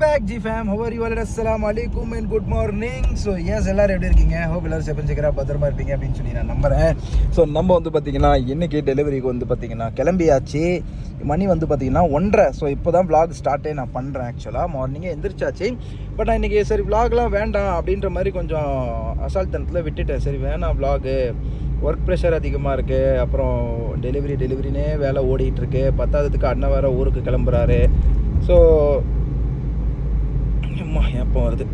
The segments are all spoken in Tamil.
Welcome back G fam how are you alert அஸ்லாம் அலிகும் and good morning so yes எல்லாரும் எப்படி இருக்கீங்க? ஹோப் எல்லாரும் செப்பன் சிக்கராக பத்திரமா இருப்பீங்க அப்படின்னு சொல்லி நான் நம்புகிறேன் ஸோ நம்ம வந்து பார்த்தீங்கன்னா இன்றைக்கி டெலிவரிக்கு வந்து பார்த்தீங்கன்னா கிளம்பியாச்சு. மணி வந்து பார்த்தீங்கன்னா ஒன்றரை. ஸோ இப்போ தான் விளாக் ஸ்டார்ட்டே நான் பண்ணுறேன் ஆக்சுவலாக மார்னிங்கே எந்திரிச்சாச்சு. பட் நான் இன்றைக்கி சரி விளாக்லாம் வேண்டாம் அப்படின்ற மாதிரி கொஞ்சம் அசால்தனத்தில் விட்டுட்டேன். சரி வேணாம் விளாகு ஒர்க் ப்ரெஷர் அதிகமாக இருக்குது அப்புறம் டெலிவரி டெலிவரினே வேலை ஓடிட்டுருக்கு பத்தாததுக்கு அண்ணன் வேறு ஊருக்கு கிளம்புறாரு. ஸோ அம்மா ஏப்பம் வருது.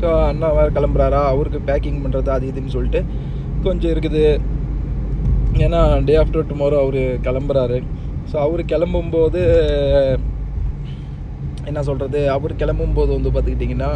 ஸோ அண்ணா வேறு கிளம்புறாரா? அவருக்கு பேக்கிங் பண்ணுறது அது இதுன்னு சொல்லிட்டு கொஞ்சம் இருக்குது. ஏன்னா டே ஆஃப்டர் டுமாரோ அவர் கிளம்புறாரு. ஸோ அவர் கிளம்பும்போது என்ன சொல்கிறது அவர் கிளம்பும்போது வந்து பார்த்துக்கிட்டிங்கன்னா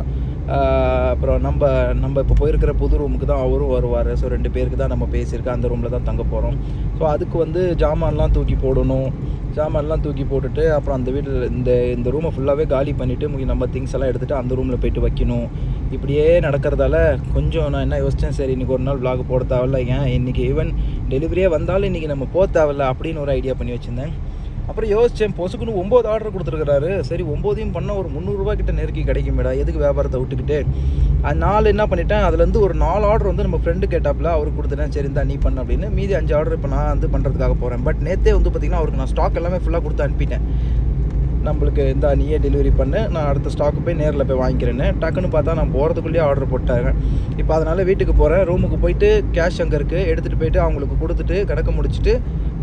அப்புறம் நம்ம நம்ம இப்போ போயிருக்கிற புது ரூமுக்கு தான் அவரும் வருவார். ஸோ ரெண்டு பேருக்கு தான் நம்ம பேசியிருக்கோம். அந்த ரூமில் தான் தங்க போகிறோம் ஸோ அதுக்கு வந்து ஜாமான்லாம் தூக்கி போடணும். சாமான்லாம் தூக்கி போட்டுட்டு அப்புறம் அந்த வீட்டில் இந்த இந்த ரூமை ஃபுல்லாகவே காலி பண்ணிவிட்டு நம்ம திங்ஸ் எல்லாம் எடுத்துகிட்டு அந்த ரூமில் போயிட்டு வைக்கணும். இப்படியே நடக்கிறதால கொஞ்சம் நான் என்ன யோசித்தேன் சரி இன்றைக்கி ஒரு நாள் விலாக் போட தேவையில்ல ஏன்? இன்றைக்கி ஈவன் டெலிவரியே வந்தாலும் இன்றைக்கி நம்ம போக தேவையில்ல அப்படின்னு ஒரு ஐடியா பண்ணி வச்சுருந்தேன். அப்புறம் யோசித்தேன் பொசுக்குன்னு ஒம்பது ஆர்டர் கொடுத்துருக்காரு சரி ஒம்போதையும் பண்ண ஒரு முந்நூறுரூவா கிட்ட நெருக்கி கிடைக்குமேடா எதுக்கு வியாபாரத்தை விட்டுக்கிட்டு? அது நாலு என்ன பண்ணிட்டேன் அதுலேருந்து ஒரு நாலு ஆர்டர் வந்து நம்ம ஃப்ரெண்டு கேட்டாப்புல அவருக்கு கொடுத்துட்டேன் சரி இந்தா நீ பண்ண அப்படின்னு. மீதி அஞ்சு ஆர்டர் இப்போ நான் வந்து பண்ணுறதுக்காக போகிறேன் பட் நேற்றே வந்து பார்த்திங்கன்னா அவருக்கு நான் ஸ்டாக் எல்லாமே ஃபுல்லாக கொடுத்து அனுப்பிட்டேன். நம்மளுக்கு இந்த நீயே டெலிவரி பண்ணு நான் அடுத்த ஸ்டாக்கு போய் நேரில் போய் வாங்கிக்கிறேன்னு. டக்குன்னு பார்த்தா நான் போகிறதுக்குள்ளேயே ஆர்டர் போட்டாங்க. இப்போ அதனால் வீட்டுக்கு போகிறேன் ரூமுக்கு போயிட்டு கேஷ் அங்கே இருக்குது எடுத்துகிட்டு போயிட்டு அவங்களுக்கு கொடுத்துட்டு கணக்கு முடிச்சுட்டு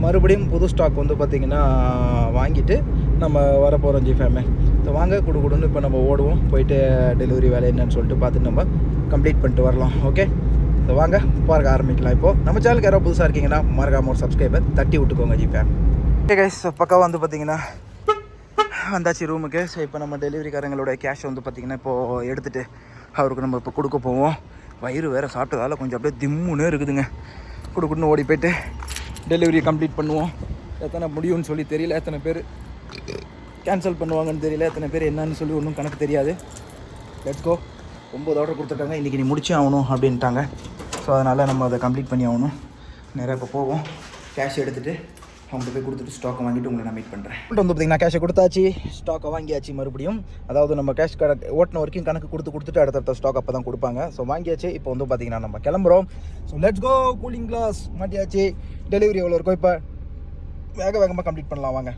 மறுபடியும் புது ஸ்டாக் வந்து பார்த்திங்கன்னா வாங்கிட்டு நம்ம வரப்போகிறோம் ஜிஃபேமே ஸோ வாங்க குடு குடுன்னு இப்போ நம்ம ஓடுவோம். போயிட்டு டெலிவரி வேலை என்னன்னு சொல்லிட்டு பார்த்துட்டு நம்ம கம்ப்ளீட் பண்ணிட்டு வரலாம். ஓகே ஸோ வாங்க பார்க்க ஆரம்பிக்கலாம். இப்போது நம்ம சேனலுக்கு யாராவது புதுசாக இருக்கீங்கன்னா மறக்காம ஒரு சப்ஸ்கிரைபர் தட்டி விட்டுக்கோங்க ஜிஃபேம் ஓகே கைஸ் பக்கம் வந்து பார்த்திங்கன்னா வந்தாச்சு ரூமுக்கு ஸோ இப்போ நம்ம டெலிவரிக்காரங்களோட கேஷ் வந்து பார்த்திங்கன்னா இப்போது எடுத்துகிட்டு அவருக்கு நம்ம இப்போ கொடுக்க போவோம். வயிறு வேறு சாப்பிட்டதால கொஞ்சம் அப்படியே திம்முன்னே இருக்குதுங்க. கொடுக்குன்னு ஓடி போயிட்டு டெலிவரி கம்ப்ளீட் பண்ணுவோம். எத்தனை முடியும்னு சொல்லி தெரியல எத்தனை பேர் கேன்சல் பண்ணுவாங்கன்னு தெரியல எத்தனை பேர் என்னன்னு சொல்லி ஒன்றும் கணக்கு தெரியாது. லெட்ஸ் கோ ஒம்பது ஆர்டர் கொடுத்துட்டாங்க இன்றைக்கி நீ முடிச்சே ஆகணும் அப்படின்ட்டாங்க. ஸோ அதனால் நம்ம அதை கம்ப்ளீட் பண்ணி ஆகணும். நேராக இப்போ போவோம். கேஷ் எடுத்துகிட்டு அவங்க போய் கொடுத்துட்டு ஸ்டாக்கை வாங்கிட்டு உங்களை நான் மீட் பண்ணுறேன் வந்து பார்த்தீங்கன்னா கேஷை கொடுத்தாச்சு ஸ்டாக்கை வாங்கியாச்சு மறுபடியும். அதாவது நம்ம கேஷ் கடை ஓட்டின வரைக்கும் கணக்கு கொடுத்து கொடுத்துட்டு அடுத்தடுத்த ஸ்டாக் அப்போ தான் கொடுப்பாங்க. ஸோ வாங்கியாச்சு. இப்போ வந்து பார்த்தீங்கன்னா நம்ம கிளம்புறோம். So let's go cooling glass மாட்டியாச்சு. Delivery எவ்வளோ இருக்கோ இப்போ வேக வேகமாக கம்ப்ளீட் பண்ணலாம். வாங்க.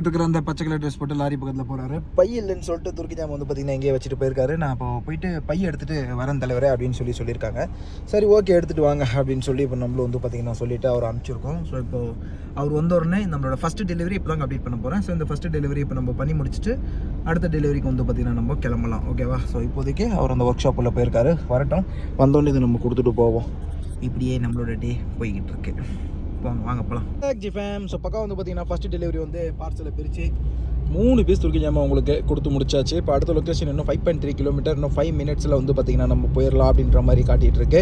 இருக்கிற அந்த பச்சை கலர் ட்ரெஸ் போட்டு லாரி பக்கத்தில் போகிறாரு பை இல்லைன்னு சொல்லிட்டு துருக்கி ஜாம் வந்து பார்த்தீங்கன்னா எங்கேயே வச்சுட்டு போயிருக்காரு. நான் இப்போ போயிட்டு பை எடுத்துகிட்டு வரேன் தலைவரே அப்படின்னு சொல்லி சொல்லியிருக்காங்க. சரி ஓகே எடுத்துகிட்டு வாங்க அப்படின்னு சொல்லி இப்போ நம்மளும் வந்து பார்த்தீங்கன்னா சொல்லிவிட்டு அவர் அனுப்பிச்சிருக்கோம். ஸோ இப்போ அவர் வந்த உடனே நம்மளோட ஃபஸ்ட்டு டெலிவரி இப்போ தான் அப்டேட் பண்ண போகிறேன் ஸோ இந்த ஃபஸ்ட்டு டெலிவரி இப்போ நம்ம பண்ணி முடிச்சுட்டு அடுத்த டெலிவரிக்கு வந்து பார்த்தீங்கன்னா நம்ம கிளம்பலாம். ஓகேவா ஸோ இப்போதைக்கு அவர் அந்த ஒர்க் ஷாப்பில் போயிருக்காரு. வரட்டும். வந்தோடனே இது நம்ம கொடுத்துட்டு போவோம். இப்படியே நம்மளோட டே போய்கிட்டு இருக்கு. வாங்க வாங்க போகலாம் ஜி ஃபேம் ஸோ பக்கம் வந்து பார்த்தீங்கன்னா ஃபஸ்ட்டு டெலிவரி வந்து பார்சலை பிரித்து மூணு பீஸ் துருக்கி ஜாமான் உங்களுக்கு கொடுத்து முடிச்சாச்சு. இப்போ அடுத்த லொக்கேஷன் இன்னும் ஃபைவ் பாயிண்ட் த்ரீ கிலோமீட்டர் இன்னும் ஃபைவ் மினிட்ஸில் வந்து பார்த்தீங்கன்னா நம்ம போயிடலாம் அப்படின்ற மாதிரி காட்டிகிட்டு இருக்கு.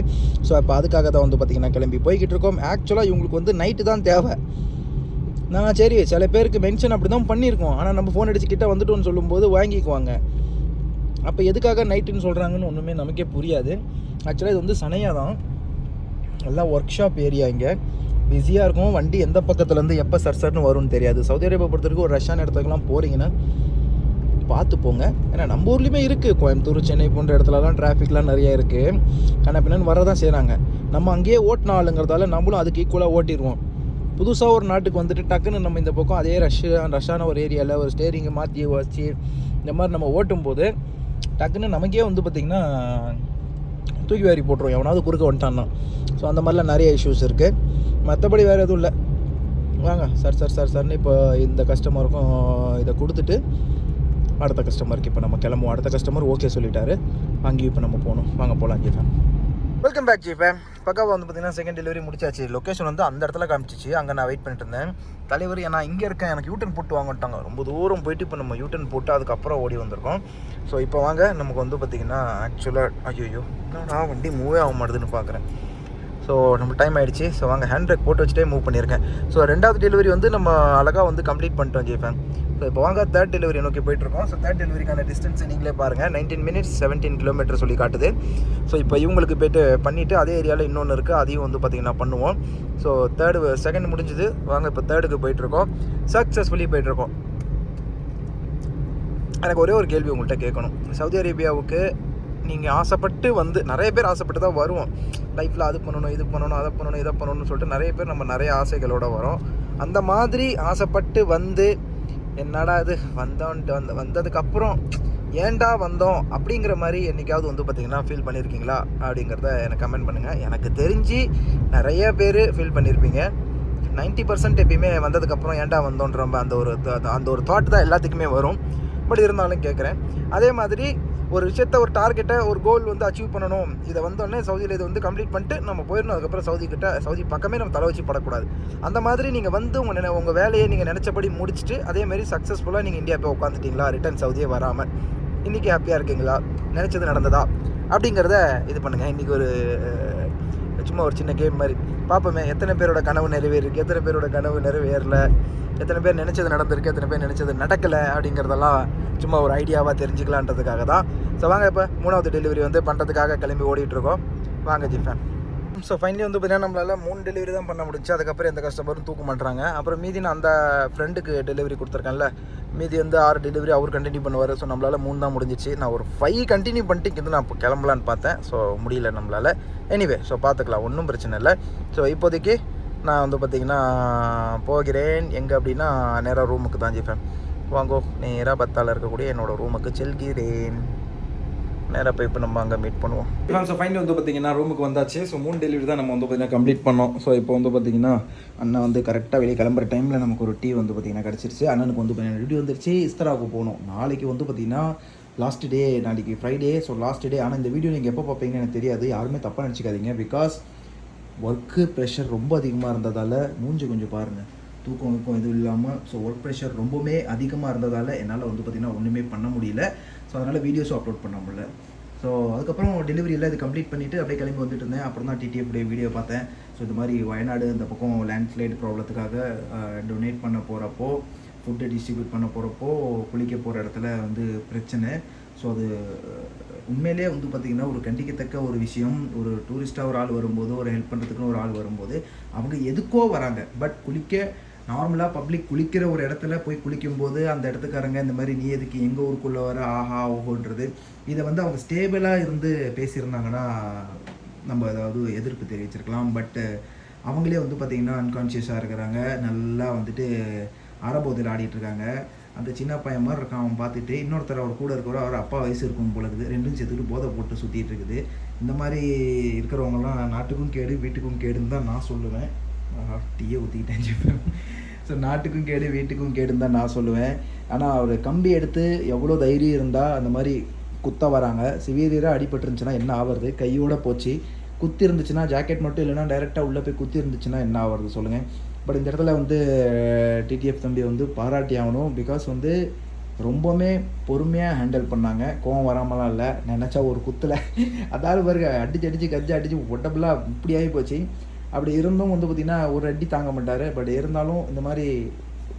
ஸோ இப்போ அதுக்காக தான் வந்து பார்த்தீங்கன்னா கிளம்பி போய்கிட்டு இருக்கோம். ஆக்சுவலாக இவங்களுக்கு வந்து நைட்டு தான் தேவை. நான் சரி சில பேருக்கு மென்ஷன் அப்படி தான் பண்ணியிருக்கோம். ஆனால் நம்ம ஃபோன் அடிச்சு கிட்டே வந்துட்டோம்னு சொல்லும்போது வாங்கிக்குவாங்க. அப்போ எதுக்காக நைட்டுன்னு சொல்கிறாங்கன்னு ஒன்றுமே நமக்கே புரியாது. ஆக்சுவலாக இது வந்து சனையாக தான். எல்லாம் ஒர்க் ஷாப் ஏரியா இங்கே. பிஸியாக இருக்கும். வண்டி எந்த பக்கத்துலேருந்து எப்போ சர்சர்னு வரும்னு தெரியாது. சவுதி அரேபியா பொறுத்தவரைக்கும் ஒரு ரஷ்யான இடத்துக்குலாம் போகிறீங்கன்னா பார்த்து போங்க. ஏன்னா நம்ம ஊர்லேயுமே இருக்குது கோயம்புத்தூர் சென்னை போன்ற இடத்துலலாம் டிராஃபிக்லாம் நிறைய இருக்குது கண்ணப்பின்னு வரதான் செய்கிறாங்க நம்ம அங்கேயே ஓட்டின ஆளுங்கிறதால நம்மளும் அதுக்கு ஈக்குவலாக ஓட்டிடுவோம் புதுசாக ஒரு நாட்டுக்கு வந்துட்டு டக்குன்னு நம்ம இந்த பக்கம் அதே ரஷ்யா ரஷ்ஷான ஒரு ஏரியாவில் ஒரு ஸ்டேரிங்கை மாற்றி வச்சு இந்த மாதிரி நம்ம ஓட்டும் போது டக்குன்னு நமக்கே வந்து பார்த்திங்கன்னா தூக்கி வாரி போட்டுருவோம். எவனாவது குறுக்க வந்துட்டான்னா. ஸோ அந்த மாதிரிலாம் நிறைய இஷ்யூஸ் இருக்குது மற்றபடி வேறு எதுவும் இல்லை. வாங்க சார் சார் சார் சார்னு இப்போ இந்த கஸ்டமருக்கும் இதை கொடுத்துட்டு அடுத்த கஸ்டமருக்கு இப்போ நம்ம கிளம்புவோம். அடுத்த கஸ்டமர் ஓகே சொல்லிட்டாரு. அங்கேயும் இப்போ நம்ம போகணும். வாங்க போகலாம் ஜிஃபேம் வெல்கம் பேக் ஜிஃபேம் பக்காவை வந்து பார்த்தீங்கன்னா செகண்ட் டெலிவரி முடிச்சாச்சு. லொக்கேஷன் வந்து அந்த இடத்துல காமிச்சிச்சு. அங்கே நான் வெயிட் பண்ணிட்டு இருந்தேன். தலைவர் நான் இங்கே இருக்கேன். எனக்கு யூட்டன் போட்டு வாங்கிட்டாங்க ரொம்ப தூரம் போயிட்டு இப்போ நம்ம யூட்டன் போட்டு அதுக்கப்புறம் ஓடி வந்திருக்கோம். ஸோ இப்போ வாங்க. நமக்கு வந்து பார்த்திங்கன்னா ஆக்சுவலாக ஐயோ நான் வண்டி மூவே ஆக மாட்டுதுன்னு பார்க்குறேன் ஸோ நம்ம டைம் ஆயிடுச்சு. ஸோ வாங்க ஹேண்ட் பிரேக் போட்டு வச்சுட்டே மூவ் பண்ணியிருக்கேன். ஸோ ரெண்டாவது டெலிவரி வந்து நம்ம அழகாக வந்து கம்ப்ளீட் பண்ணிட்டோம் ஜெய்ஃபேன் ஸோ இப்போ வாங்க தேர்ட் டெலிவரி நோக்கி போயிட்டுருக்கோம். ஸோ தேர்ட் டெலிவரிக்கான டிஸ்டன்ஸ் நீங்களே பாருங்கள் நைன்டீன் மினிட்ஸ் செவன்டீன் கிலோமீட்டர் சொல்லி காட்டுது. ஸோ இப்போ இவங்களுக்கு போயிட்டு பண்ணிவிட்டு அதே ஏரியாவில் இன்னொன்று இருக்குது அதையும் வந்து பார்த்திங்கன்னா பண்ணுவோம். ஸோ தேர்டு செகண்ட் முடிஞ்சுது. வாங்க இப்போ தேர்டுக்கு போயிட்டுருக்கோம். சக்ஸஸ்ஃபுல்லி போயிட்டுருக்கோம். எனக்கு ஒரே ஒரு கேள்வி உங்கள்கிட்ட கேட்கணும். சவுதி அரேபியாவுக்கு நீங்கள் ஆசைப்பட்டு வந்து நிறைய பேர் ஆசைப்பட்டு தான் வருவோம். லைஃப்பில் அது பண்ணணும் இது பண்ணணும் அதை பண்ணணும் இதை பண்ணணும்னு சொல்லிட்டு நிறைய பேர் நம்ம நிறைய ஆசைகளோடு வரோம். அந்த மாதிரி ஆசைப்பட்டு வந்து என்னடா இது வந்தோன்ட்டு வந்த வந்ததுக்கப்புறம் ஏன்டா வந்தோம் அப்படிங்கிற மாதிரி என்னைக்காவது வந்து பார்த்தீங்கன்னா ஃபீல் பண்ணியிருக்கீங்களா அப்படிங்கிறத எனக்கு கமெண்ட் பண்ணுங்கள் எனக்கு தெரிஞ்சு நிறைய பேர் ஃபீல் பண்ணியிருப்பீங்க 90% பர்சன்ட் எப்பயுமே வந்ததுக்கப்புறம் ஏன்டா வந்தோன்ற அந்த ஒரு அந்த ஒரு தாட் தான் எல்லாத்துக்குமே வரும். பட் இருந்தாலும் கேட்குறேன். அதே மாதிரி ஒரு விஷயத்த ஒரு டார்கெட்டை ஒரு கோல் வந்து அச்சீவ் பண்ணணும். இதை வந்தோடனே சவுதியில் இதை வந்து கம்ப்ளீட் பண்ணிட்டு நம்ம போயிடணும். அதுக்கப்புறம் சவுதி கிட்ட சவுதி பக்கமே நம்ம தலை வச்சு படக்கூடாது. அந்த மாதிரி நீங்கள் வந்து உங்கள் நினை உங்கள் வேலையை நீங்கள் நினச்சபடி முடிச்சுட்டு அதேமாதிரி சக்ஸஸ்ஃபுல்லாக நீங்கள் இந்தியா போய் உட்காந்துட்டீங்களா ரிட்டர்ன் சவுதியே வராமல் இன்றைக்கி ஹாப்பியாக இருக்கீங்களா? நினச்சது நடந்ததா? அப்படிங்கிறத இது பண்ணுங்கள் இன்றைக்கி ஒரு சும்மா ஒரு சின்ன கேம் மாதிரி. பார்ப்போமே எத்தனை பேரோட கனவு நிறைவேறிருக்கு? எத்தனை பேரோட கனவு நிறைவேறல? எத்தனை பேர் நினச்சது நடந்திருக்கு? எத்தனை பேர் நினச்சது நடக்கலை? அப்படிங்கிறதெல்லாம் சும்மா ஒரு ஐடியாவாக தெரிஞ்சுக்கலான்றதுக்காக தான். ஸோ வாங்க இப்போ மூணாவது டெலிவரி வந்து பண்ணுறதுக்காக கிளம்பி ஓடிட்டுருக்கோம் வாங்க ஜிஃபேன். ஸோ ஃபைனலி வந்து பார்த்தீங்கன்னா நம்மளால் மூணு டெலிவரி தான் பண்ண முடிஞ்சு. அதுக்கப்புறம் எந்த கஸ்டமரும் தூக்க மாட்டாங்க அப்புறம் மீதி நான் அந்த ஃப்ரெண்டுக்கு டெலிவரி கொடுத்துருக்கேன்ல மீதி வந்து ஆறு டெலிவரி அவர் கண்டினியூ பண்ணுவார். ஸோ நம்மளால் மூணு தான் முடிஞ்சிச்சு. நான் ஒரு ஃபைவ் கண்டினியூ பண்ணிட்டு இங்கே நான் இப்போ கிளம்பலான்னு பார்த்தேன். ஸோ முடியல நம்மளால். எனிவே ஸோ பார்த்துக்கலாம் ஒன்றும் பிரச்சனை இல்லை. ஸோ இப்போதைக்கு நான் வந்து பார்த்திங்கன்னா போகிறேன். எங்கே அப்படின்னா நேராக ரூமுக்கு தான் ஜிப்பேன் வாங்கோ நேராக பத்தால் இருக்கக்கூடிய என்னோடய ரூமுக்கு செல்கிறேன். நேராக போய் இப்போ நம்ம அங்கே மீட் பண்ணுவோம். ஸோ ஃபைனல் வந்து பார்த்தீங்கன்னா ரூமுக்கு வந்தாச்சு. ஸோ மூணு டெலிவரி தான் நம்ம வந்து பார்த்தீங்கன்னா கம்ப்ளீட் பண்ணோம். ஸோ இப்போ வந்து பார்த்தீங்கன்னா அண்ணன் வந்து கரெக்டாக வெளியே கிளம்புற டைமில் நமக்கு ஒரு டீ வந்து பார்த்தீங்கன்னா கிடச்சிருச்சு. அண்ணனுக்கு வந்து பார்த்தீங்கன்னா ரெடி வந்துருச்சு. இஸ்தராவுக்கு போகணும் நாளைக்கு வந்து பார்த்தீங்கன்னா லாஸ்ட் டே நாளைக்கு ஃப்ரைடே ஸோ லாஸ்ட் டே ஆனால் இந்த வீடியோ நீங்கள் எப்போ பார்ப்பீங்கன்னு எனக்கு தெரியாது. யாருமே தப்பாக நினச்சிக்காதீங்க. பிகாஸ் ஒர்க்கு ப்ரெஷர் ரொம்ப அதிகமாக இருந்ததால் மூஞ்சி கொஞ்சம் பாருங்கள் தூக்கம் இருக்கும் எதுவும் இல்லாமல் ஸோ ஒர்க் ப்ரெஷர் ரொம்பவுமே அதிகமாக இருந்ததால் என்னால் வந்து பார்த்திங்கன்னா ஒன்றுமே பண்ண முடியல. ஸோ அதனால் வீடியோஸும் அப்லோட் பண்ண முடியல. ஸோ அதுக்கப்புறம் டெலிவரியில் இது கம்ப்ளீட் பண்ணிவிட்டு அப்படியே கிளம்பி வந்துட்டு இருந்தேன். அப்புறம் தான் டிடிஎஃப் வீடியோ பார்த்தேன். ஸோ இது மாதிரி வயநாடு இந்த பக்கம் லேண்ட்ஸ்லைடு ப்ராப்ளத்துக்காக டொனேட் பண்ண போகிறப்போ ஃபுட்டு டிஸ்ட்ரிபியூட் பண்ண போகிறப்போ குளிக்க போகிற இடத்துல வந்து பிரச்சனை. ஸோ அது உண்மையிலே வந்து பார்த்திங்கன்னா ஒரு கண்டிக்கத்தக்க ஒரு விஷயம். ஒரு டூரிஸ்ட்டாக ஒரு ஆள் வரும்போது ஒரு ஹெல்ப் பண்ணுறதுக்குன்னு ஒரு ஆள் வரும்போது அவங்க எதுக்கோ வராங்க. பட் குளிக்க நார்மலாக பப்ளிக் குளிக்கிற ஒரு இடத்துல போய் குளிக்கும்போது அந்த இடத்துக்காரங்க இந்த மாதிரி நீ எதுக்கு எங்கள் ஊருக்குள்ளே வர? ஆஹா ஓஹோன்றது. இதை வந்து அவங்க ஸ்டேபிளாக இருந்து பேசியிருந்தாங்கன்னா நம்ம ஏதாவது எதிர்ப்பு தெரிவிச்சிருக்கலாம். பட்டு அவங்களே வந்து பார்த்திங்கன்னா அன்கான்ஷியஸாக இருக்கிறாங்க. நல்லா வந்துட்டு அறபோதையில் ஆடிட்டு இருக்காங்க அந்த சின்ன பையன் மாதிரி இருக்கான். அவன் பார்த்துட்டு இன்னொருத்தர் அவர் கூட இருக்கிறவர் அவர் அப்பா வயசு இருக்கும் போல இருக்குது. ரெண்டும் சேர்த்துக்கிட்டு போதை போட்டு சுற்றிட்டு இருக்குது. இந்த மாதிரி இருக்கிறவங்கலாம் நாட்டுக்கும் கேடு வீட்டுக்கும் கேடுன்னு தான் நான் சொல்லுவேன். டீயை ஊற்றிக்கிட்டேன் சொல்லுவேன் ஸோ நாட்டுக்கும் கேடு வீட்டுக்கும் கேடுன்னு தான் நான் சொல்லுவேன். ஆனால் அவர் கம்பி எடுத்து எவ்வளோ தைரியம் இருந்தால் அந்த மாதிரி குத்த வராங்க. சிவியராக அடிபட்டுருந்துச்சுன்னா என்ன ஆவறது கையோட போச்சு. குத்தி இருந்துச்சுன்னா ஜாக்கெட் மட்டும் இல்லைன்னா டைரெக்டாக உள்ளே போய் குத்தி இருந்துச்சுன்னா என்ன ஆவறது சொல்லுங்கள் பட் இந்த இடத்துல வந்து டிடிஎஃப் தம்பி வந்து பாராட்டி ஆகணும். பிகாஸ் வந்து ரொம்பவுமே பொறுமையாக ஹேண்டில் பண்ணாங்க. கோவம் வராமலாம் இல்லை. நினச்சா ஒரு குத்தில். அதாவது பாருங்க அடிச்சு அடித்து கஜ்ஜா அடித்து உடம்புலாம் இப்படி ஆகி போச்சு. அப்படி இருந்தும் வந்து பார்த்திங்கன்னா ஒரு அடி தாங்க மாட்டார். பட் இருந்தாலும் இந்த மாதிரி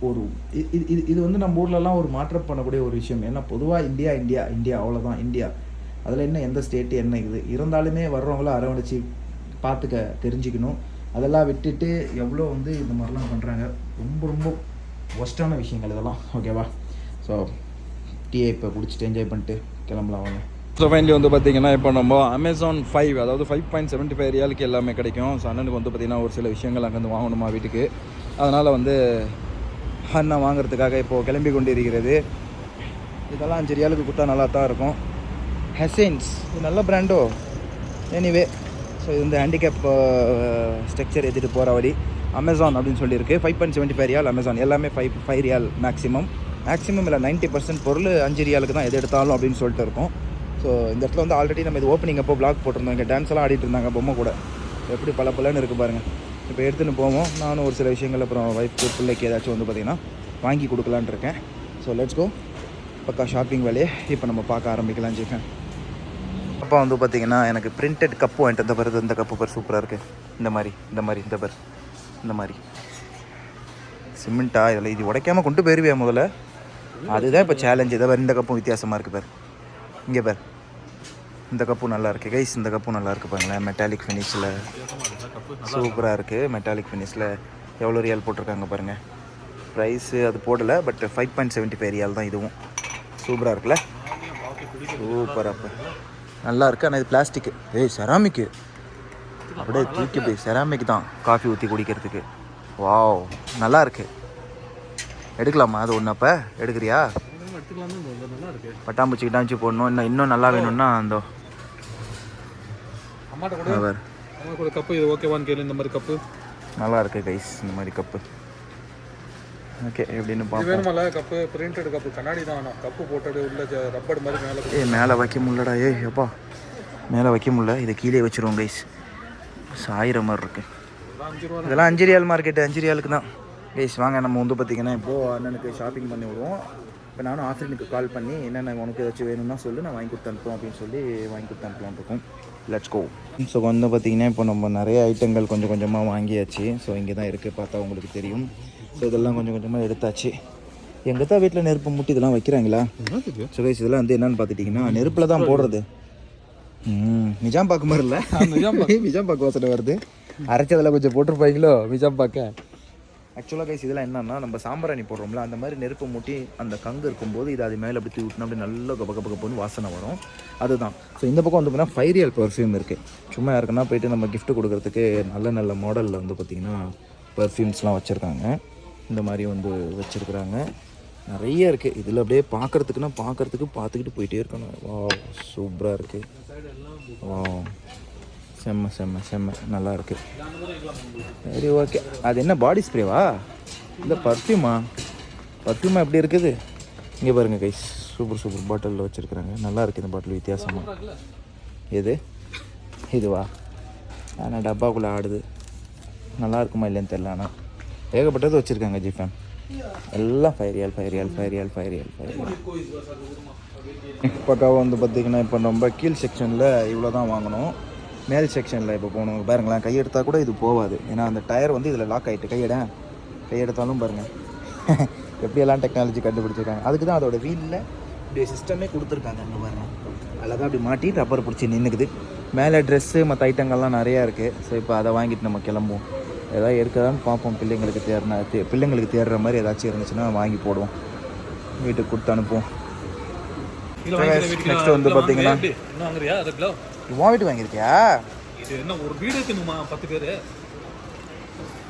ஒரு இது இது இது வந்து நம்ம ஊர்லலாம் ஒரு மாற்றம் பண்ணக்கூடிய ஒரு விஷயம். ஏன்னா பொதுவாக இந்தியா இந்தியா இந்தியா அவ்வளோதான் இந்தியா. அதில் என்ன எந்த ஸ்டேட்டு என்ன இது? இருந்தாலுமே வர்றவங்கள அரவணைச்சி பார்த்துக்க தெரிஞ்சுக்கணும். அதெல்லாம் விட்டுட்டு எவ்வளோ வந்து இந்த மாதிரிலாம் பண்ணுறாங்க ரொம்ப ரொம்ப ஒஸ்ட்டான விஷயங்கள் இதெல்லாம். ஓகேவா ஸோ டீயை இப்போ குடிச்சிட்டு என்ஜாய் பண்ணிட்டு கிளம்பலாம் வாங்க. ஸோ ஃபைனலி வந்து பார்த்தீங்கன்னா இப்போ நம்ம அமேசான் ஃபைவ் அதாவது ஃபைவ் பாயிண்ட் செவன்ட்டி ஃபைவ் ரியாலுக்கு எல்லாமே கிடைக்கும். ஸோ அண்ணனுக்கு வந்து பார்த்தீங்கன்னா ஒரு சில விஷயங்கள் அங்கேருந்து வாங்கணுமா வீட்டுக்கு. அதனால் வந்து அண்ணன் வாங்குறதுக்காக இப்போது கிளம்பி கொண்டு இருக்கிறது. இதெல்லாம் அஞ்சு ரியாலுக்கு கொடுத்தா நல்லா தான் இருக்கும். ஹெசைன்ஸ் இது நல்ல பிராண்டோ எனிவே ஸோ இது வந்து ஹேண்டிகேப் ஸ்ட்ரக்சர் எடுத்துகிட்டு போகிற வழி. அமேசான் அப்படின்னு சொல்லியிருக்கு. Five point seventy five riyal Amazon எல்லாமே five five riyal maximum maximum இல்லை நைன்ட்டி பர்சன்ட் பொருள் அஞ்சு ரியாலுக்கு தான் எது எடுத்தாலும் அப்படின்னு சொல்லிட்டு இருக்கும். ஸோ இந்த இடத்துல வந்து ஆல்ரெடி நம்ம இது ஓப்பனிங் அப்போ பிளாக் போட்டிருந்தோம். இங்கே டான்ஸ் எல்லாம் ஆடிட்டு இருந்தாங்க பொம்மை கூட. எப்படி பல பலன்னு இருக்குது பாருங்கள் இப்போ எடுத்துன்னு போவோம். நானும் ஒரு சில விஷயங்கள் அப்புறம் ஒய்ஃப்க்கு பிள்ளைக்கு ஏதாச்சும் வந்து பார்த்திங்கன்னா வாங்கி கொடுக்கலான் இருக்கேன். ஸோ லெட்ஸ் கோ பக்கா ஷாப்பிங் வேலையை இப்போ நம்ம பார்க்க ஆரம்பிக்கலாம் ஜிஃபேன் அப்பா வந்து பார்த்திங்கன்னா எனக்கு பிரிண்டட் கப்பு வாங்கிட்டு வந்த பிறகு இந்த கப்பு பேர் சூப்பராக இருக்குது இந்த மாதிரி இந்த மாதிரி இந்த பேர் இந்த மாதிரி. சிமெண்ட்டா இதில் இது உடைக்காமல் கொண்டு போயிருவியா முதல்ல? அதுதான் இப்போ சேலஞ்சு இதை வேறு இந்த கப்பும் வித்தியாசமாக இருக்குது பேர். இங்கே பேர். இந்த கப்பும் நல்லா இருக்குது கைஸ் இந்த கப்பும் நல்லா இருக்குது பாருங்களேன். மெட்டாலிக் ஃபினிஷில் சூப்பராக இருக்குது மெட்டாலிக் ஃபினிஷில் எவ்வளோ ரியால் போட்டிருக்காங்க பாருங்கள் ப்ரைஸு அது போடலை but five point seventy five riyal தான் இதுவும். சூப்பராக இருக்குல்ல? சூப்பர் அப்போ நல்லா ஆனால் இது பிளாஸ்டிக்கு ஏய் செராமிக்கு அப்படியே தூக்கி போய் செராமிக் தான். காஃபி ஊற்றி குடிக்கிறதுக்கு. வாவ் நல்லா இருக்கு. எடுக்கலாமா? அது ஒன்று அப்போ? எடுக்கிறியா? பட்டாம்பூச்சி கிட்டாம்பூச்சி போடணும். இன்னும் இன்னும் நல்லா வேணும்னா அந்த அவர். கூட கப்பு இது ஓகேவான்னு கேளு இந்த மாதிரி கப்பு. நல்லா இருக்கு கைஸ் இந்த மாதிரி கப்பு. ஓகே எப்படின்னு பார்ப்போம். வேணுமல்ல கப்பு பிரிண்டட் கப்பு கண்ணாடி தான் வேணும். கப்பு போட்டது உள்ள ரப்பர் மாதிரி மேலே ஏய் மேலே வைக்க முடியலடா ஏய் அப்பா. மேலே வைக்க முடியல இதை கீழே வச்சிருவோம் கைஸ் சாயிற மாதிரி இருக்கு. இதெல்லாம் அஞ்சு ரியால் மார்க்கெட்டு அஞ்சு ரியாலுக்கு தான். கைஸ் வாங்க நம்ம வந்து பார்த்தீங்கன்னா இப்போது அண்ணனுக்கு ஷாப்பிங் பண்ணி விடுவோம். இப்போ நானும் ஆஃப்ரினுக்கு கால் பண்ணி என்னென்ன உனக்கு ஏதாச்சும் வேணும்னா சொல்லு நான் வாங்கி கொடுத்து அனுப்புவோம் அப்படின்னு சொல்லி வாங்கி கொடுத்து அனுப்பலாம் இருக்கோம். லெட்ஸ் கோ ஸோ வந்து பார்த்தீங்கன்னா இப்போ நம்ம நிறைய ஐட்டங்கள் கொஞ்சம் கொஞ்சமாக வாங்கியாச்சு. ஸோ இங்கே தான் இருக்குது பார்த்தா உங்களுக்கு தெரியும். ஸோ இதெல்லாம் கொஞ்சம் கொஞ்சமாக எடுத்தாச்சு. எங்கள் தான் வீட்டில் நெருப்பு முட்டி இதெல்லாம் வைக்கிறாங்களா? கைஸ் இதெல்லாம் வந்து என்னன்னு பார்த்துட்டிங்கன்னா நெருப்பில் தான் போடுறது. ம் நிஜாம் பாக்கு மாதிரி இல்லை நிஜாம் பாக்கு. வாசனை வருது. அரைச்சதில் கொஞ்சம் போட்டிருப்பாங்களோ? நிஜாம் பாக்க. ஆக்சுவலாக கைஸ் இதெல்லாம் என்னன்னா நம்ம சாம்பிராணி போடுறோம்ல அந்த மாதிரி நெருப்பு மூட்டி அந்த கங்கு இருக்கும்போது இது அது மேலே அப்படி தூட்டினா அப்படி நல்லா கப கப கப்பன்னு வாசனை வரும். அதுதான். ஸோ இந்த பக்கம் வந்து பார்த்தீங்கன்னா ஃபைரியல் பர்ஃப்யூம் இருக்குது சும்மா யாருக்குன்னா போயிட்டு நம்ம கிஃப்ட் கொடுக்கறதுக்கு நல்ல நல்ல மாடலில் வந்து பார்த்திங்கன்னா பர்ஃப்யூம்ஸ்லாம் வச்சுருக்காங்க. இந்த மாதிரி வந்து வச்சுருக்குறாங்க. நிறைய இருக்குது இதில் அப்படியே பார்க்குறதுக்குன்னா பார்க்குறதுக்கு பார்த்துக்கிட்டு போயிட்டே இருக்கணும். வா சூப்பராக இருக்குது வா செம்ம செம்ம செம்ம. நல்லா இருக்கு. சரி ஓகே அது என்ன பாடி ஸ்ப்ரேவா இல்லை பர்ஃப்யூமா பர்ஃப்யூமா எப்படி இருக்குது? இங்கே பாருங்க கைஸ் சூப்பர் சூப்பர் பாட்டிலில் வச்சுருக்குறாங்க. நல்லா இருக்குது இந்த பாட்டில் வித்தியாசமாக எது? இதுவா ஆனால் டப்பாக்குள்ளே ஆடுது. நல்லா இருக்குமா இல்லைன்னு தெரில ஆனால் ஏகப்பட்டது வச்சுருக்காங்க ஜிஃபேன். எல்லாம் five riyal five riyal five riyal பக்காவாக வந்து பார்த்திங்கன்னா இப்போ நம்ம கீழ் செக்ஷனில் இவ்வளோ தான் வாங்கணும். மேல் செக்ஷனில் இப்போ போகணும். பாருங்களேன் கையெடுத்தால் கூட இது போகாது ஏன்னா அந்த டயர் வந்து இதில் லாக் ஆகிட்டு கையெட கையெடுத்தாலும் பாருங்கள் எப்படியெல்லாம் டெக்னாலஜி கண்டுபிடிச்சிருக்காங்க. அதுக்கு தான் அதோட வீலில் இப்படி சிஸ்டமே கொடுத்துருக்காங்க. இங்கே பாருங்க. அழகாக அப்படி மாட்டி ரப்பர் பிடிச்சி நின்றுக்குது மேலே ட்ரெஸ்ஸு மற்ற ஐட்டங்கள்லாம் நிறையா இருக்குது ஸோ இப்போ அதை வாங்கிட்டு நம்ம கிளம்புவோம். ஏதாவது இருக்குதான்னு பார்ப்போம். பிள்ளைங்களுக்கு தேர்னா பிள்ளைங்களுக்கு தேடுற மாதிரி ஏதாச்சும் இருந்துச்சுன்னா வாங்கி போடுவோம். வீட்டுக்கு கொடுத்து அனுப்புவோம். நெக்ஸ்ட் வந்து பார்த்தீங்கன்னா என்ன வாங்குறியா அது க்ளவ் உன் வீட்டு வாங்கியிருக்கியா இது என்ன ஒரு வீடு தின்னுமா பத்து பேர்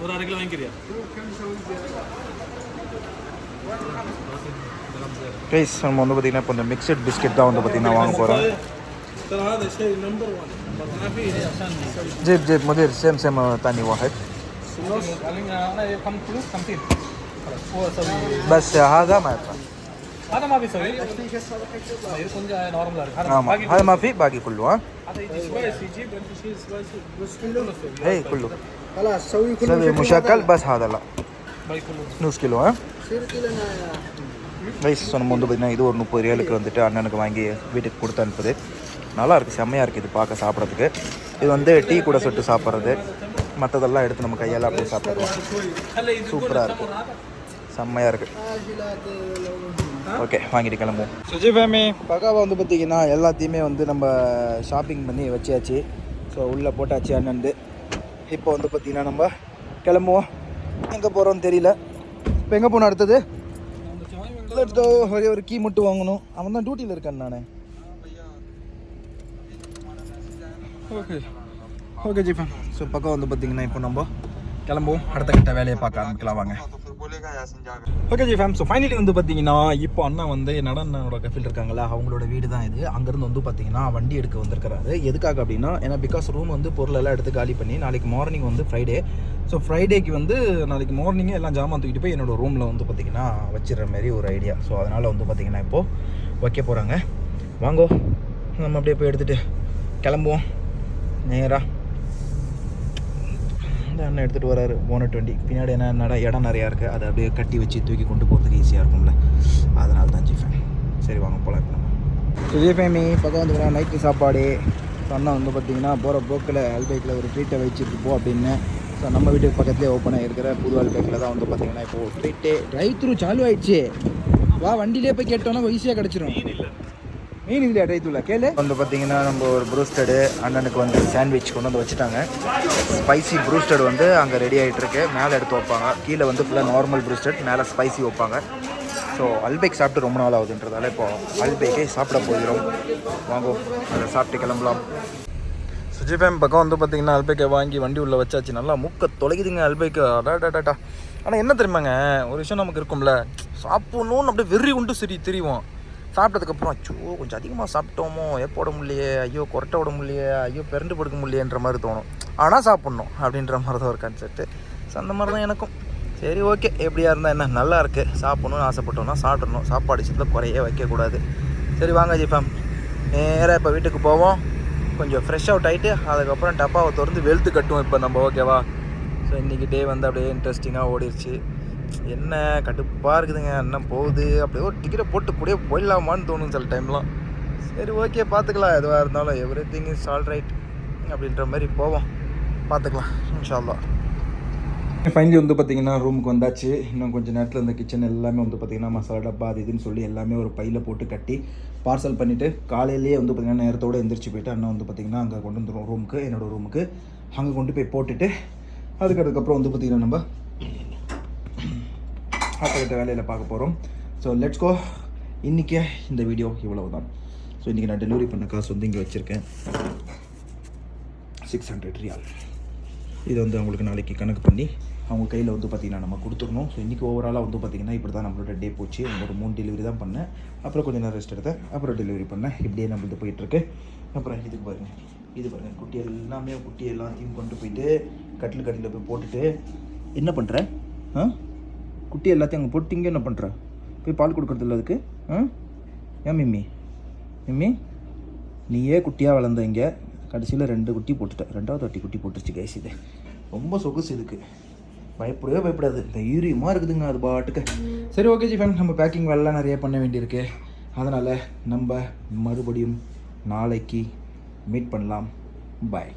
ஒரு அரை கிலோ வாங்கிக்கிறியா ப்ரைஸ் நம்ம வந்து பார்த்தீங்கன்னா இப்போ இந்த மிக்சட் பிஸ்கெட் தான் வந்து பார்த்தீங்கன்னா வாங்க போகிறோம் ترى هذا شيء نمبر 1 ما في عشان جيب جيب مدير سيم سيم ثاني واحد انا كم فلوس 50 خلاص هو اسوي بس هذا ما ينفع ಬಾದಾಮ ಮಾಫಿ ಸರ್ ಇದು ಕೊಂಚ ನಾರ್ಮಲ್ ಆಗಿ ಹಾದ ಮಾಫಿ ಬಾಗಿ ಕುಲ್ಲು ಹಾ ಹೇ ಕುಲ್ಲು ಸವಿ ಮುಶಕಲ್ ಬಸ್ ಹಾದಲ್ಲ நூறு கிலோ வயசு சொன்னும் வந்து பார்த்திங்கன்னா இது ஒரு முப்பது ரியலுக்கு வந்துட்டு அண்ணனுக்கு வாங்கி வீட்டுக்கு கொடுத்து அனுப்புது நல்லா இருக்குது செம்மையாக இருக்குது இது பார்க்க சாப்பிட்றதுக்கு இது வந்து டீ கூட சுட்டு சாப்பிட்றது மற்றதெல்லாம் எடுத்து நம்ம கையால் அப்படியே சாப்பிட்றோம் சூப்பராக இருக்குது செம்மையாக இருக்குது ஓகே வாங்கிட்டு கிளம்புவோம். சுஜி ஃபேமி பக்காவை வந்து பார்த்தீங்கன்னா எல்லாத்தையுமே வந்து நம்ம ஷாப்பிங் பண்ணி வச்சாச்சு. ஸோ உள்ளே போட்டாச்சு அண்ணன்து இப்போ வந்து பார்த்தீங்கன்னா நம்ம கிளம்புவோம். எங்கே போகிறோம்னு தெரியல. இப்போ எங்கே போகணும் அடுத்தது? ஒரே ஒரு கீ மட்டும் வாங்கணும். அவன் தான் டியூட்டியில் இருக்கான் நானே. ஓகே ஓகே ஜிஃபன் ஸோ பக்கம் வந்து பார்த்தீங்கன்னா இப்போ நம்ம கிளம்புவோம். அடுத்த கிட்ட வேலையை பார்க்க ஆரம்பிக்கலாம். வாங்க. Okay G fam so finally வந்து பார்த்தீங்கன்னா இப்போ அண்ணா வந்து நடனோட கஃபில் இருக்காங்களா அவங்களோட வீடு தான் இது. அங்கேருந்து வந்து பார்த்தீங்கன்னா வண்டி எடுக்க வந்திருக்கிறாரு. எதுக்காக அப்படின்னா ஏன்னா பிகாஸ் ரூம் வந்து பொருள் எல்லாம் எடுத்து காலி பண்ணி நாளைக்கு மார்னிங் வந்து ஃப்ரைடே ஸோ ஃப்ரைடேக்கு வந்து நாளைக்கு மார்னிங்கே எல்லாம் ஜாமான் தூக்கிட்டு போய் என்னோட ரூமில் வந்து பார்த்தீங்கன்னா வச்சிடுற மாதிரி ஒரு ஐடியா ஸோ அதனால் வந்து பார்த்தீங்கன்னா இப்போது வைக்க போகிறாங்க வாங்கோ. நம்ம அப்படியே போய் எடுத்துகிட்டு கிளம்புவோம். நேராக இந்த அண்ணன் எடுத்துகிட்டு வராரு போனட் வண்டி பின்னாடி என்ன நட இடம் நிறையா இருக்குது அதை அப்படியே கட்டி வச்சு தூக்கி கொண்டு போகிறதுக்கு ஈஸியாக இருக்கும்ல. அதனால தான் ஜிஃபேன் சரி வாங்க போகலாம் இப்போ நம்ம. ஜிஃபேமி பக்கம் வந்து நைட்டு சாப்பாடு. ஸோ வந்து பார்த்தீங்கன்னா போகிற போக்கில் அல்பைக்கில் ஒரு ட்ரீட்டை வச்சுட்டு போ அப்படின்னு. ஸோ நம்ம வீட்டுக்கு பக்கத்துலேயே ஓப்பனாக இருக்கிற புது அல்பைக்கில் தான் வந்து பார்த்தீங்கன்னா இப்போ ட்ரீட்டு ட்ரைவ் த்ரூ சாலு ஆயிடுச்சு. வா வண்டியிலே போய் கேட்டோன்னா ஈஸியாக கிடச்சிரும். மீன் இல்லையா டைத்துல கேளு. வந்து பார்த்தீங்கன்னா நம்ம ஒரு ப்ரூஸ்டடு அண்ணனுக்கு வந்து சாண்ட்விச் கொண்டு வந்து வச்சுட்டாங்க. ஸ்பைசி ப்ரூஸ்டட் வந்து அங்கே ரெடி ஆகிட்டு இருக்கு. மேலே எடுத்து வைப்பாங்க. கீழே வந்து ஃபுல்லாக நார்மல் ப்ரூஸ்டட் மேலே ஸ்பைசி வைப்பாங்க. ஸோ அல்பேக் சாப்பிட்டு ரொம்ப நாள் ஆகுதுன்றதால இப்போ அல்பேக்கே சாப்பிட போகிறோம். வாங்குவோம் அதை சாப்பிட்டு கிளம்பலாம். சுஜிஃபேம் பக்கம் வந்து பார்த்தீங்கன்னா அல்பேக்கை வாங்கி வண்டி உள்ளே வச்சாச்சு. நல்லா மூக்க தொலைக்குதுங்க அடா அடாடாடாடா ஆனால் என்ன தெரியுமாங்க? ஒரு விஷயம் நமக்கு இருக்கும்ல. சாப்பிட்ணுன்னு அப்படியே வெறி உண்டு சரி தெரியும் சாப்பிட்டதுக்கப்புறம் அச்சோ கொஞ்சம் அதிகமாக சாப்பிட்டோமோ? ஏப்போட முடியலையே? ஐயோ கொரட்டை விட முடியலையே? ஐயோ பிறண்டு படுக்க முடியலையேன்ற மாதிரி தோணும். ஆனால் சாப்பிட்ணும் அப்படின்ற மாதிரி தான் ஒரு கான்செப்ட்டு ஸோ அந்த மாதிரி தான் எனக்கும். சரி ஓகே. எப்படியா இருந்தால் என்ன? நல்லா இருக்குது சாப்பிட்ணுன்னு ஆசைப்பட்டோம்னா சாப்பிட்றணும் சாப்பாடு விஷயத்தில் குறையே வைக்கக்கூடாது. சரி வாங்க ஜிஃபாம். நேராக இப்போ வீட்டுக்கு போவோம். கொஞ்சம் ஃப்ரெஷ் அவுட் ஆகிட்டு அதுக்கப்புறம் டப்பாவை திறந்து வெளுத்து கட்டுவோம் இப்போ நம்ம ஓகேவா ஸோ இன்றைக்கி டே வந்து அப்படியே இன்ட்ரெஸ்டிங்காக ஓடிடுச்சு என்ன கடுப்பாக இருக்குதுங்க என்ன போகுது. அப்படியே ஒரு டிக்கெட்டை போட்டு கூடயே போயிடலாமான்னு தோணும் சில டைம்லாம் சரி ஓகே பார்த்துக்கலாம் எதுவாக இருந்தாலும் everything is all right அப்படின்ற மாதிரி போவோம். பார்த்துக்கலாம் இன்ஷால்லா ஃபைனலி வந்து பார்த்திங்கன்னா ரூமுக்கு வந்தாச்சு. இன்னும் கொஞ்சம் நேரத்தில் இந்த கிச்சன் எல்லாமே வந்து பார்த்திங்கன்னா மசாலா டப்பா அது இதுன்னு சொல்லி எல்லாமே ஒரு பையில் போட்டு கட்டி பார்சல் பண்ணிவிட்டு காலையிலேயே வந்து பார்த்தீங்கன்னா நேரத்தோடு எந்திரிச்சு போயிட்டு அண்ணன் வந்து பார்த்திங்கன்னா அங்கே கொண்டு வந்துடும் ரூமுக்கு என்னோடய ரூமுக்கு அங்கே கொண்டு போய் போட்டுட்டு அதுக்கு அதுக்கப்புறம் வந்து பார்த்தீங்கன்னா நம்ம அடுத்த வேலையில் பார்க்க போகிறோம் ஸோ லெட்ஸ் கோ இன்றைக்கி இந்த வீடியோ இவ்வளவு தான் ஸோ இன்றைக்கி நான் டெலிவரி பண்ண காசு வந்து இங்கே வச்சுருக்கேன். சிக்ஸ் ஹண்ட்ரட் ரியால் இது வந்து அவங்களுக்கு நாளைக்கு கணக்கு பண்ணி அவங்க கையில் வந்து பார்த்திங்கன்னா நம்ம கொடுத்துடணும். ஸோ இன்றைக்கி ஓவராலாக வந்து பார்த்திங்கன்னா இப்படி தான் நம்மளோட டே போச்சு. ஒரு மூணு டெலிவரி தான் பண்ணேன். அப்புறம் கொஞ்சம் நேரம் ரெஸ்ட் எடுத்தேன். அப்புறம் டெலிவரி பண்ணேன். இப்படியே நம்மளுக்கு போயிட்டுருக்கு. அப்புறம் இதுக்கு பாருங்கள் இது பாருங்கள் குட்டி எல்லாமே குட்டி எல்லாத்தையும் கொண்டு போயிட்டு கட்டில் கட்டில் போய் போட்டுட்டு என்ன பண்ணுற ஆ? குட்டி எல்லாத்தையும் அங்கே போட்டு இங்கே என்ன பண்ணுற போய் பால் கொடுக்குறது இல்லை அதுக்கு? ஆ? ஏன் மிம்மி? மிம்மி? நீயே குட்டியாக வளர்ந்த இங்கே. கடைசியில் ரெண்டு குட்டி போட்டுட்ட. ரெண்டாவது வாட்டி குட்டி போட்டுருச்சு கேஸ் இது. ரொம்ப சொகுசு இதுக்கு. பயப்படவே பயப்படாது. தைரியமாக இருக்குதுங்க அது பாட்டுக்கு. சரி ஓகே ஜி ஃபேம் நம்ம பேக்கிங் வேலைலாம் நிறைய பண்ண வேண்டியிருக்கு. அதனால் நம்ம மறுபடியும் நாளைக்கு மீட் பண்ணலாம். பாய்